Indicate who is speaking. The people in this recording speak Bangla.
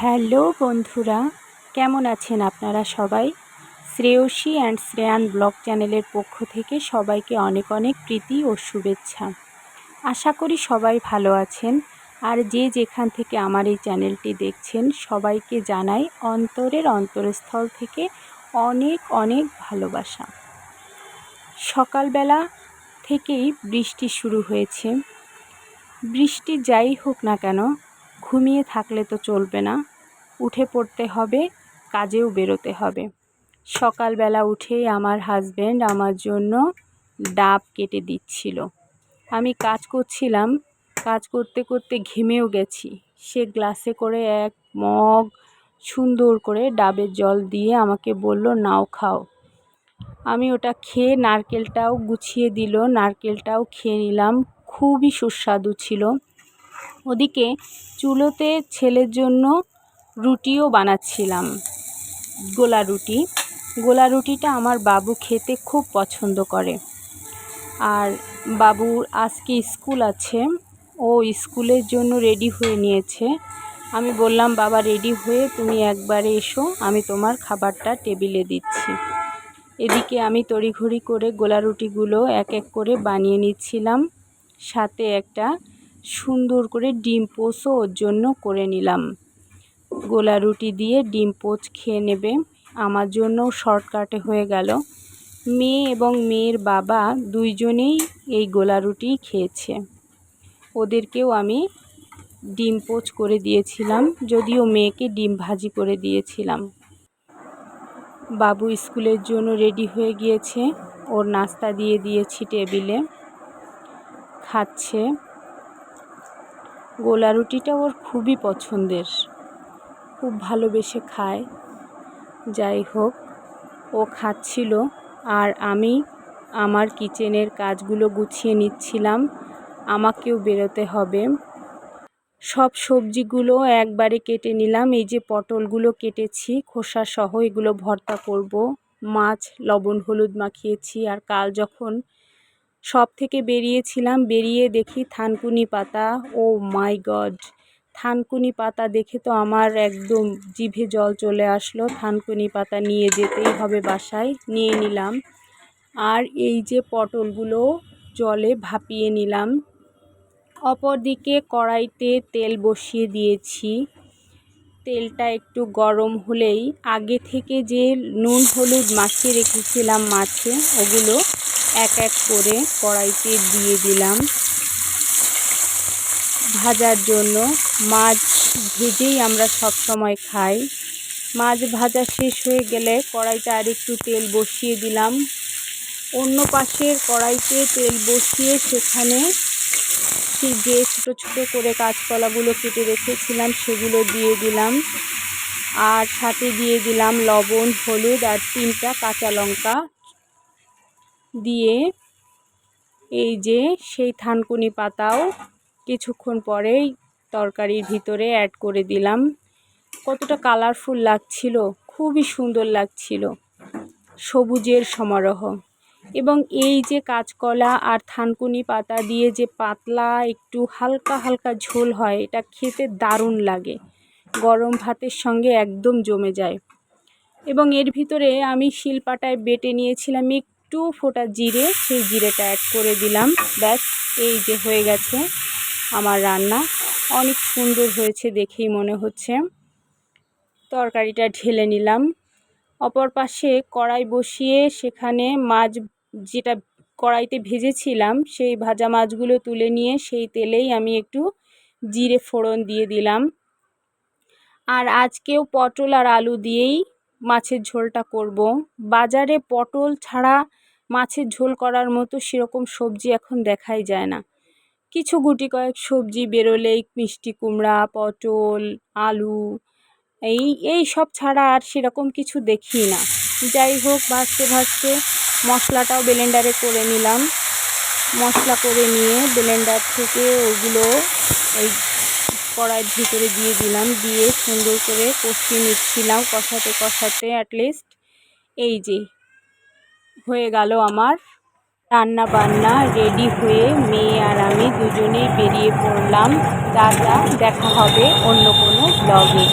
Speaker 1: হ্যালো বন্ধুরা, কেমন আছেন আপনারা সবাই? শ্রেয়সী অ্যান্ড শ্রেয়ান ব্লগ চ্যানেলের পক্ষ থেকে সবাইকে অনেক অনেক প্রীতি ও শুভেচ্ছা। আশা করি সবাই ভালো আছেন। আর যে যেখান থেকে আমার এই চ্যানেলটি দেখছেন, সবাইকে জানাই অন্তরের অন্তরস্থল থেকে অনেক অনেক ভালোবাসা। সকালবেলা থেকেই বৃষ্টি শুরু হয়েছে। বৃষ্টি যাই হোক না কেন ঘুমিয়ে থাকলে তো চলবে না। উঠে পড়তে হবে, কাজেও বেরোতে হবে। সকালবেলা উঠেই আমার হাজব্যান্ড আমার জন্য ডাব কেটে দিচ্ছিল। আমি কাজ করছিলাম, কাজ করতে করতে ঘেমেও গেছি। সে গ্লাসে করে এক মগ সুন্দর করে ডাবের জল দিয়ে আমাকে বলল, নাও খাও। আমি ওটা খেয়ে নারকেলটাও গুছিয়ে দিল, নারকেলটাও খেয়ে নিলাম। খুবই সুস্বাদু ছিল। ওদিকে চুলোতে ছেলের জন্য রুটিও বানাচ্ছিলাম। গোলা রুটি। গোলা রুটিটা আমার বাবু খেতে খুব পছন্দ করে। আর বাবুর আজকে স্কুল আছে। ও স্কুলের জন্য রেডি হয়ে নিয়েছে। আমি বললাম, বাবা, রেডি হয়ে তুমি একবারে এসো, আমি তোমার খাবারটা টেবিলে দিচ্ছি। এদিকে আমি তড়িঘড়ি করে গোলা রুটিগুলো এক এক করে বানিয়ে নিচ্ছিলাম। সাথে একটা সুন্দর করে ডিম পোচও ওর জন্য করে নিলাম। গোলা রুটি দিয়ে ডিম পোচ খেয়ে নেবে। আমার জন্যও শর্টকাটে হয়ে গেল। মেয়ে এবং মেয়ের বাবা দুইজনেই এই গোলা রুটি খেয়েছে। ওদেরকেও আমি ডিম পোচ করে দিয়েছিলাম, যদিও মেয়েকে ডিম ভাজি করে দিয়েছিলাম। বাবু স্কুলের জন্য রেডি হয়ে গিয়েছে। ওর নাস্তা দিয়ে দিয়েছি টেবিলে। খাচ্ছে। গোলা রুটিটা ওর খুবই পছন্দের। খুব ভালোবেসে খায়। যাই হোক, ও খাচ্ছিল আর আমি আমার কিচেনের কাজগুলো গুছিয়ে নিচ্ছিলাম। আমাকেও বেরোতে হবে। সব সবজিগুলো একবারে কেটে নিলাম। এই যে পটলগুলো কেটেছি, খোসা সহ এগুলো ভর্তা করব। মাছ, লবণ, হলুদ মাখিয়েছি আর কাল যখন সব থেকে বেরিয়েছিলাম, বেরিয়ে দেখি থানকুনি পাতা। ও মাই গড, থানকুনি পাতা দেখে তো আমার একদম জিভে জল চলে আসলো। থানকুনি পাতা নিয়ে যেতেই হবে বাসায়, নিয়ে নিলাম। আর এই যে পটলগুলো জলে ভাপিয়ে নিলাম। অপরদিকে কড়াইতে তেল বসিয়ে দিয়েছি। তেলটা একটু গরম হলেই আগে থেকে যে নুন হলুদ মাখিয়ে রেখেছিলাম মাছে, ওগুলো এক এক করে কড়াইতে দিয়ে দিলাম। ভাজার জন্য মাছ ভেজেই আমরা সব সময় খাই। মাছ ভাজা শেষ হয়ে গেলে কড়াইতে আর একটু তেল বসিয়ে দিলাম। অন্য পাশের কড়াইতে তেল বসিয়ে সেখানে যে ছোটো ছোটো করে কাঁচকলাগুলো কেটে রেখেছিলাম সেগুলো দিয়ে দিলাম। আর সাথে দিয়ে দিলাম লবণ, হলুদ আর তিনটা কাঁচা লঙ্কা। দিয়ে এই যে সেই থানকুনি পাতাও কিছুক্ষণ পরেই তরকারির ভিতরে অ্যাড করে দিলাম। কতটা কালারফুল লাগছিল, খুবই সুন্দর লাগছিল সবুজের সমারোহ। এবং এই যে কাঁচকলা আর থানকুনি পাতা দিয়ে যে পাতলা একটু হালকা হালকা ঝোল হয়, এটা খেতে দারুণ লাগে। গরম ভাতের সঙ্গে একদম জমে যায়। এবং এর ভিতরে আমি শিলপাটায় বেটে নিয়েছিলাম একটু ফোটা জিরে, সেই জিরেটা অ্যাড করে দিলাম। ব্যাস, এই যে হয়ে গেছে আমার রান্না। অনেক সুন্দর হয়েছে দেখেই মনে হচ্ছে। তরকারিটা ঢেলে নিলাম। অপর পাশে কড়াই বসিয়ে সেখানে মাছ যেটা কড়াইতে ভেজেছিলাম, সেই ভাজা মাছগুলো তুলে নিয়ে সেই তেলেই আমি একটু জিরে ফোড়ন দিয়ে দিলাম। আর আজকেও পটল আর আলু দিয়েই মাছের ঝোলটা করব। বাজারে পটল ছাড়া মাছের ঝোল করার মতো সেরকম সবজি এখন দেখাই যায় না। কিছু গুটি কয়েক সবজি বেরোলেই মিষ্টি কুমড়া, পটল, আলু, এই এই সব ছাড়া আর সেরকম কিছু দেখি না। যাই হোক ভাজতে ভাজতে মশলাটাও ব্লেন্ডারে করে নিলাম। মশলা করে নিয়ে ব্লেন্ডার থেকে ওগুলো ওই কড়াইয়ের ভিতরে দিয়ে দিলাম। দিয়ে সুন্দর করে কষিয়ে নিচ্ছিলাম কষাতে কষাতে অ্যাটলিস্ট এই যে হয়ে গেল আমার রান্না বান্না রেডি হয়ে মেয়ে আর আমি দুজনেই বেরিয়ে পড়লাম। দাদা দেখা হবে অন্য কোনো ব্লগে